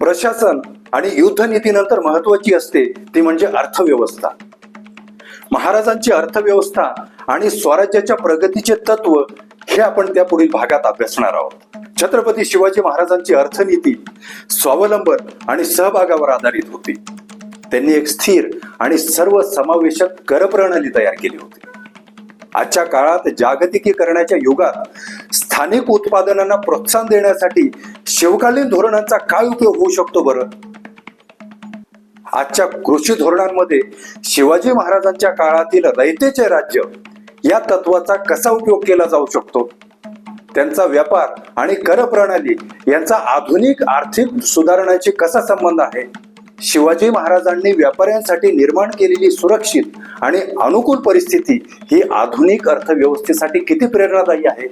प्रशासन आणि युद्धनीतीनंतर महत्वाची असते ती म्हणजे अर्थव्यवस्था. महाराजांची अर्थव्यवस्था आणि स्वराज्याच्या प्रगतीचे तत्व हे आपण त्या पुढील भागात अभ्यासणार आहोत. छत्रपती शिवाजी महाराजांची अर्थनीती स्वावलंबन आणि सहभागावर आधारित होती. त्यांनी एक स्थिर आणि सर्व समावेशक करप्रणाली तयार केली होती. आजच्या काळात जागतिकीकरणाच्या युगात स्थानिक उत्पादनांना प्रोत्साहन देण्यासाठी शिवकालीन धोरणांचा काय उपयोग होऊ शकतो बरं? आजच्या कृषी धोरणांमध्ये शिवाजी महाराजांच्या काळातील रयतेचे राज्य या तत्वाचा कसा उपयोग केला जाऊ शकतो? त्यांचा व्यापार आणि कर प्रणाली यांचा आधुनिक आर्थिक सुधारणाशी कसा संबंध आहे? शिवाजी महाराजांनी व्यापाऱ्यांसाठी निर्माण केलेली सुरक्षित आणि अनुकूल परिस्थिती ही आधुनिक अर्थव्यवस्थेसाठी किती प्रेरणादायी आहे?